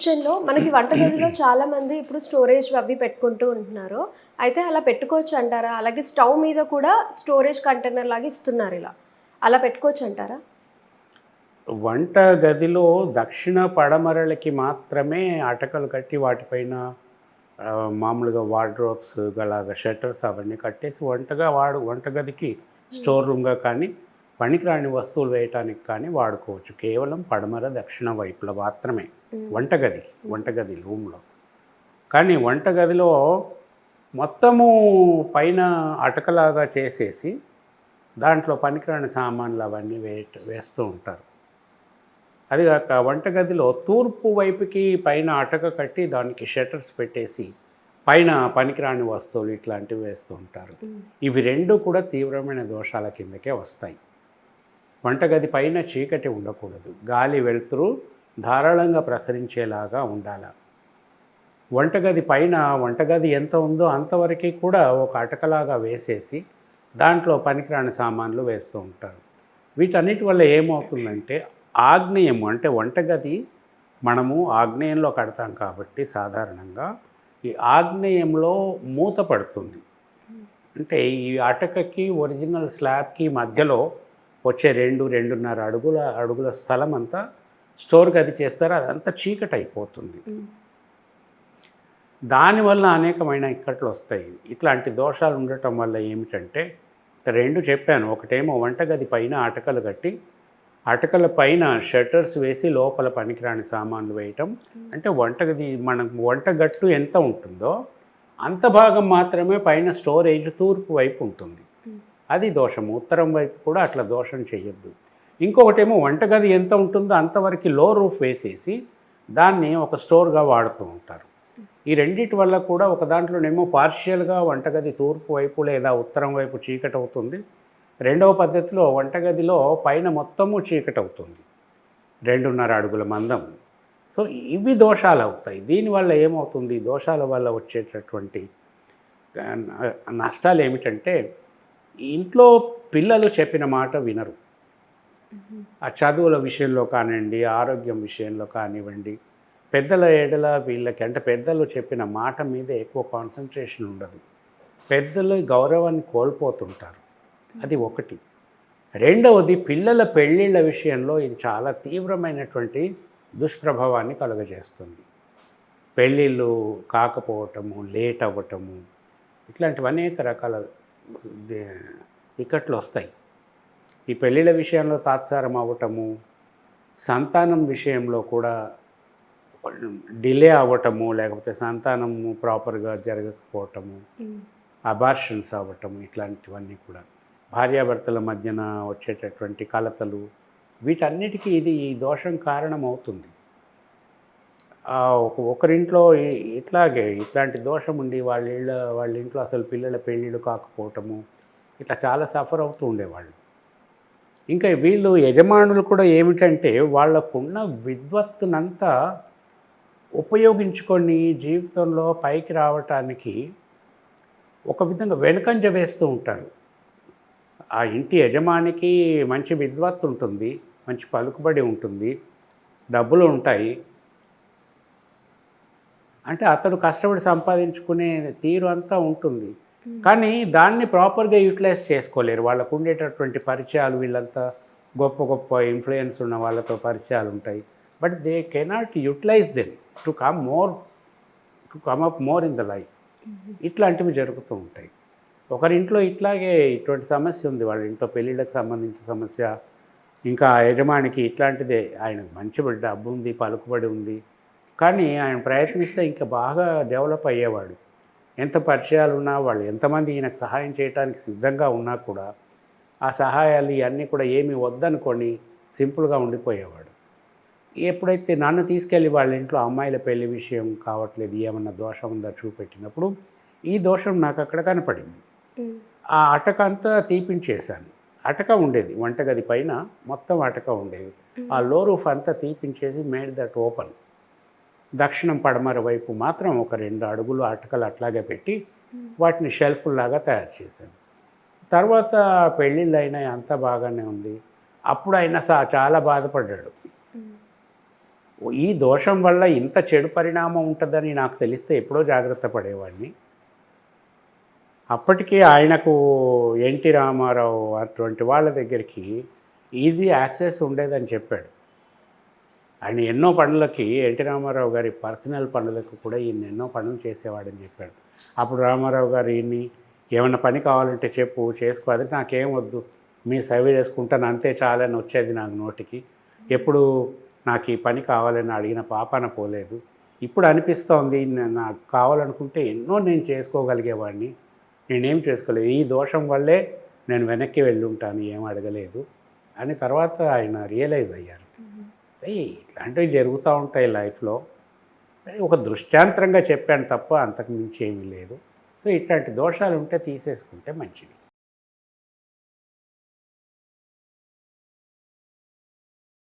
కిచెన్లో మనకి వంటగదిలో చాలా మంది ఇప్పుడు స్టోరేజ్ అవి పెట్టుకుంటూ ఉంటున్నారు. అయితే అలా పెట్టుకోవచ్చు అంటారా? అలాగే స్టవ్ మీద కూడా స్టోరేజ్ కంటైనర్ లాగా ఇస్తున్నారు ఇలా. అలా పెట్టుకోవచ్చు అంటారా? వంట గదిలో దక్షిణ పడమరలకి మాత్రమే అటకలు కట్టి వాటిపైన మామూలుగా వార్డ్రోబ్స్ గలాగా షట్టర్స్ అవన్నీ కట్టేసి వంటగా వాడు వంటగదికి స్టోర్ రూమ్గా కానీ పనికిరాని వస్తువులు వేయటానికి కానీ వాడుకోవచ్చు. కేవలం పడమర దక్షిణ వైపులో మాత్రమే. వంటగది వంటగది రూమ్లో. కానీ వంటగదిలో మొత్తము పైన అటకలాగా చేసేసి దాంట్లో పనికిరాని సామాన్లు అవన్నీ వే వేస్తూ ఉంటారు. అది కాక వంటగదిలో తూర్పు వైపుకి పైన అటక కట్టి దానికి షట్టర్స్ పెట్టేసి పైన పనికిరాని వస్తువులు ఇట్లాంటివి వేస్తూ ఉంటారు. ఇవి రెండు కూడా తీవ్రమైన దోషాల కిందకే వస్తాయి. వంటగది పైన చీకటి ఉండకూడదు. గాలి వెలుతురు ధారాళంగా ప్రసరించేలాగా ఉండాలి. వంటగది పైన వంటగది ఎంత ఉందో అంతవరకు కూడా ఒక అటకలాగా వేసేసి దాంట్లో పనికిరాని సామాన్లు వేస్తూ ఉంటారు. వీటన్నిటి వల్ల ఏమవుతుందంటే ఆగ్నేయము అంటే వంటగది మనము ఆగ్నేయంలో కడతాం కాబట్టి సాధారణంగా ఈ ఆగ్నేయంలో మూత పడుతుంది. అంటే ఈ అటకకి ఒరిజినల్ స్లాబ్కి మధ్యలో వచ్చే రెండు రెండున్నర అడుగుల అడుగుల స్థలం అంతా స్టోర్ గది చేస్తారు. అదంతా చీకటి అయిపోతుంది దానివల్ల అనేకమైన ఇక్కట్లు వస్తాయి ఇట్లాంటి దోషాలు ఉండటం వల్ల ఏమిటంటే రెండు చెప్పాను. ఒకటేమో వంటగది పైన అటకలు కట్టి అటకల పైన షట్టర్స్ వేసి లోపల పనికిరాని సామాన్లు వేయటం. అంటే వంటగది మనం వంటగట్టు ఎంత ఉంటుందో అంత భాగం మాత్రమే పైన స్టోరేజ్ తూర్పు వైపు ఉంటుంది. అది దోషము. ఉత్తరం వైపు కూడా అట్లా దోషం చేయొద్దు ఇంకొకటేమో వంటగది ఎంత ఉంటుందో అంతవరకు లో రూఫ్ వేసేసి దాన్ని ఒక స్టోర్గా వాడుతూ ఉంటారు. ఈ రెండిటి వల్ల కూడా ఒక దాంట్లోనేమో పార్షియల్గా వంటగది తూర్పు వైపు లేదా ఉత్తరం వైపు చీకటి అవుతుంది రెండవ పద్ధతిలో వంటగదిలో పైన మొత్తము చీకటి అవుతుంది రెండున్నర అడుగుల మందం. సో ఇవి దోషాలు అవుతాయి. దీనివల్ల ఏమవుతుంది? దోషాల వల్ల వచ్చేటటువంటి నష్టాలు ఏమిటంటే ఇంట్లో పిల్లలు చెప్పిన మాట వినరు. ఆ చదువుల విషయంలో కానివ్వండి ఆరోగ్యం విషయంలో కానివ్వండి పెద్దల ఏడల వీళ్ళకి అంటే పెద్దలు చెప్పిన మాట మీద ఎక్కువ కాన్సన్ట్రేషన్ ఉండదు. పెద్దలు గౌరవాన్ని కోల్పోతుంటారు. అది ఒకటి. రెండవది పిల్లల పెళ్ళిళ్ళ విషయంలో ఇది చాలా తీవ్రమైనటువంటి దుష్ప్రభావాన్ని కలుగజేస్తుంది. పెళ్ళిళ్ళు కాకపోవటము లేట్ అవ్వటము ఇట్లాంటివి అనేక రకాల ఇక్కట్లు వస్తాయి. ఈ పెళ్ళిళ్ళ విషయంలో తాత్సారం అవ్వటము సంతానం విషయంలో కూడా డిలే అవ్వటము లేకపోతే సంతానము ప్రాపర్గా జరగకపోవటము అబార్షన్స్ అవ్వటము ఇట్లాంటివన్నీ కూడా. భార్యాభర్తల మధ్యన వచ్చేటటువంటి కలతలు వీటన్నిటికీ ఇది ఈ దోషం కారణం అవుతుంది ఒకరింట్లో ఇట్లాగే ఇట్లాంటి దోషం ఉండి వాళ్ళ ఇళ్ళ వాళ్ళ ఇంట్లో అసలు పిల్లల పెళ్ళిళ్ళు కాకపోవటము ఇట్లా చాలా సఫర్ అవుతూ ఉండేవాళ్ళు. ఇంకా వీళ్ళు యజమానులు కూడా ఏమిటంటే వాళ్ళకున్న విద్వత్తునంతా ఉపయోగించుకొని జీవితంలో పైకి రావటానికి ఒక విధంగా వెనుకంజ వేస్తూ ఉంటారు. ఆ ఇంటి యజమానికి మంచి విద్వత్తు ఉంటుంది మంచి పలుకుబడి ఉంటుంది డబ్బులు ఉంటాయి అంటే అతడు కష్టపడి సంపాదించుకునే తీరు అంతా ఉంటుంది. కానీ దాన్ని ప్రాపర్గా యూటిలైజ్ చేసుకోలేరు. వాళ్ళకు ఉండేటటువంటి పరిచయాలు వీళ్ళంతా గొప్ప గొప్ప ఇన్ఫ్లుయెన్స్ ఉన్న వాళ్ళతో పరిచయాలు ఉంటాయి. But they cannot utilize them to come more to come up more in the life. ఇట్లాంటివి జరుగుతూ ఉంటాయి. ఒకరింట్లో ఇట్లాగే ఇటువంటి సమస్య ఉంది. వాళ్ళ ఇంట్లో పెళ్ళిళ్ళకి సంబంధించిన సమస్య ఇంకా యజమానికి ఇట్లాంటిదే. ఆయన మంచి డబ్బు ఉంది పలుకుబడి ఉంది. కానీ ఆయన ప్రయత్నిస్తే ఇంకా బాగా డెవలప్ అయ్యేవాడు. ఎంత పరిచయాలు ఉన్నా వాళ్ళు ఎంతమంది ఈయనకు సహాయం చేయడానికి సిద్ధంగా ఉన్నా కూడా ఆ సహాయాలు ఇవన్నీ కూడా ఏమీ వద్దనుకొని సింపుల్గా ఉండిపోయేవాడు. ఎప్పుడైతే నన్ను తీసుకెళ్ళి వాళ్ళ ఇంట్లో అమ్మాయిల పెళ్ళి విషయం కావట్లేదు ఏమన్నా దోషం ఉందా చూపెట్టినప్పుడు ఈ దోషం నాకు అక్కడ కనపడింది. ఆ అటక అంతా తీపించేశాను. అటక ఉండేది వంటగది పైన మొత్తం అటక ఉండేది. ఆ లో రూఫ్ అంతా తీపించేసి మేడ్ దట్ ఓపెన్. దక్షిణం పడమర వైపు మాత్రం ఒక రెండు అడుగులు అటకలు అట్లాగే పెట్టి వాటిని షెల్ఫ్లాగా తయారు చేశాను. తర్వాత పెళ్ళిళ్ళు అయినాయి అంతా బాగానే ఉంది. అప్పుడు ఆయన సా చాలా బాధపడ్డాడు. ఈ దోషం వల్ల ఇంత చెడు పరిణామం ఉంటుందని నాకు తెలిస్తే ఎప్పుడో జాగ్రత్త పడేవాడిని. అప్పటికే ఆయనకు ఎన్టీ రామారావు అటువంటి వాళ్ళ దగ్గరికి ఈజీ యాక్సెస్ ఉండేదని చెప్పాడు. ఆయన ఎన్నో పనులకి ఎన్టీ రామారావు గారి పర్సనల్ పనులకు కూడా ఈయన ఎన్నో పనులు చేసేవాడని చెప్పాడు. అప్పుడు రామారావు గారు ఈయన్ని ఏమైనా పని కావాలంటే చెప్పు చేసుకోవాలి నాకేం వద్దు మీ సేవ చేసుకుంటాను అంతే చాలని వచ్చేది నాకు నోటికి. ఎప్పుడు నాకు ఈ పని కావాలని అడిగిన పాపాన పోలేదు. ఇప్పుడు అనిపిస్తోంది నాకు కావాలనుకుంటే ఎన్నో నేను చేసుకోగలిగేవాడిని. నేనేం చేసుకోలేదు. ఈ దోషం వల్లే నేను వెనక్కి వెళ్ళి ఉంటాను ఏం అడగలేదు. అని తర్వాత ఆయన రియలైజ్ అయ్యారు. ఇట్లాంటివి జరుగుతూ ఉంటాయి లైఫ్లో. ఒక దృష్టాంతరంగా చెప్పాను తప్ప అంతకుమించి ఏమీ లేదు. సో ఇట్లాంటి దోషాలు ఉంటే తీసేసుకుంటే మంచిది.